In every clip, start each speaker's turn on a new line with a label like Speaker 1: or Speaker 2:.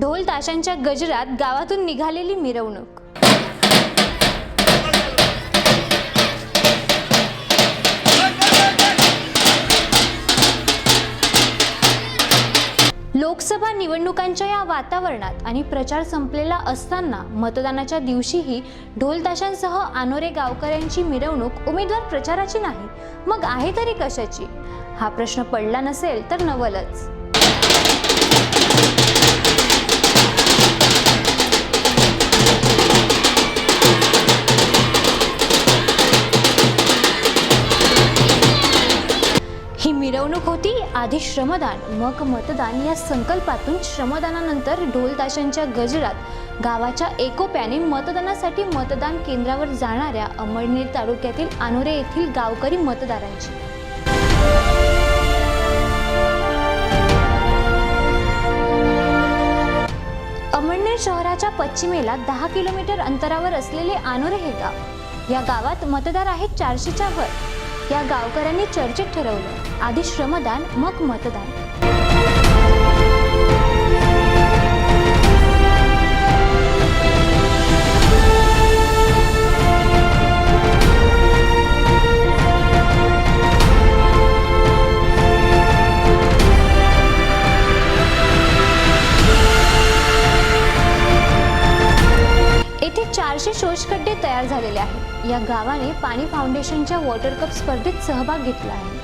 Speaker 1: ढोल ताशांच्या गजरात गावातून निघालेली मिरवणूक. लोकसभा निवडणुकांच्या या वातावरणात आणि प्रचार संपलेला असताना मतदानाच्या दिवशीही ढोल ताशांसह गावकऱ्यांची मिरवणूक उमेदवार प्रचाराची नाही मग आहे तरी कशाची? हा प्रश्न पडला नसेल तर नवलच. मिरवणूक होती आधी श्रमदान मग मतदान या संकल्पातून श्रमदानानंतर ढोलताशांच्या गजरात गावाच्या एकोप्याने मतदानासाठी मतदान केंद्रावर जाणाऱ्या अमळनेर तालुक्यातील आनोरे येथील गावकरी मतदारांची. अमळनेर शहराच्या पश्चिमेला दहा किलोमीटर अंतरावर असलेले आनोरे हे गाव. या गावात मतदार आहेत चारशेच्या वर. या गावकऱ्यांनी चर्चेत ठरवलं. आधी श्रमदान मग मतदान. येथे चारशे शोषखड्डे तयार झालेले आहेत या गावाने पाणी फाउंडेशनच्या वॉटर कप स्पर्धेत सहभाग घेतला आहे.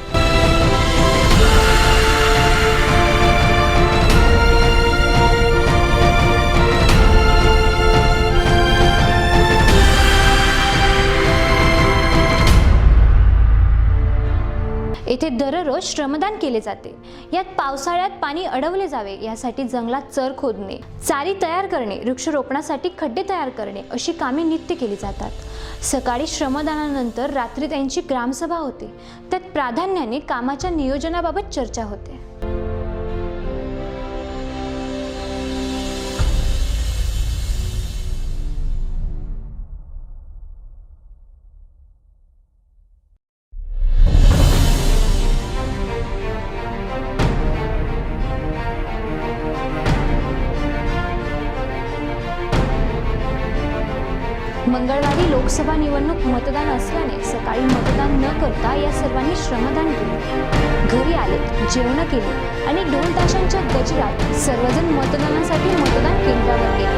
Speaker 1: येथे दररोज श्रमदान केले जाते. यात पावसाळ्यात पाणी अडवले जावे यासाठी जंगलात चर खोदणे चारी तयार करणे वृक्षरोपणासाठी खड्डे तयार करणे अशी कामे नित्य केली जातात. सकाळी श्रमदानानंतर रात्री त्यांची ग्रामसभा होते. त्यात प्राधान्याने कामाच्या नियोजनाबाबत चर्चा होते. मंगळवारी लोकसभा निवडणूक मतदान असल्याने सकाळी मतदान न करता या सर्वांनी श्रमदान केले. घरी आले जेवण केले आणि दोन ताशांच्या गजरात सर्वजण मतदानासाठी मतदान केंद्रावर गेले.